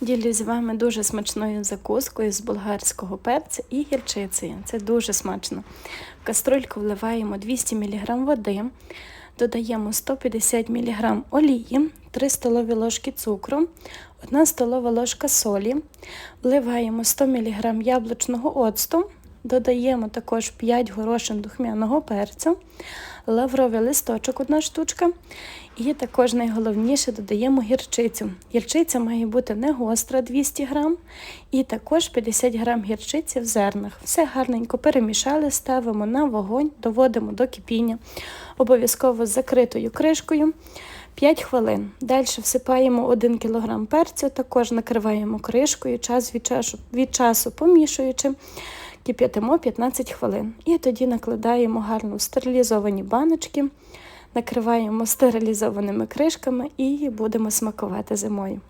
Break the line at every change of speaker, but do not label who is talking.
Ділюсь з вами дуже смачною закускою з болгарського перця і гірчицею. Це дуже смачно. В каструльку вливаємо 200 мг води, додаємо 150 мг олії, 3 столові ложки цукру, 1 столова ложка солі, вливаємо 100 мг яблучного оцту, додаємо також 5 горошин духмяного перцю, лавровий листочок, одна штучка. І також найголовніше додаємо гірчицю. Гірчиця має бути не гостра 200 грам, і також 50 грам гірчиці в зернах. Все гарненько перемішали, ставимо на вогонь, доводимо до кипіння, обов'язково з закритою кришкою. 5 хвилин. Далі всипаємо 1 кг перцю, також накриваємо кришкою, час від часу, від часу помішуючи, кип'ятимо 15 хвилин. І тоді накладаємо гарно стерилізовані баночки, накриваємо стерилізованими кришками і будемо смакувати зимою.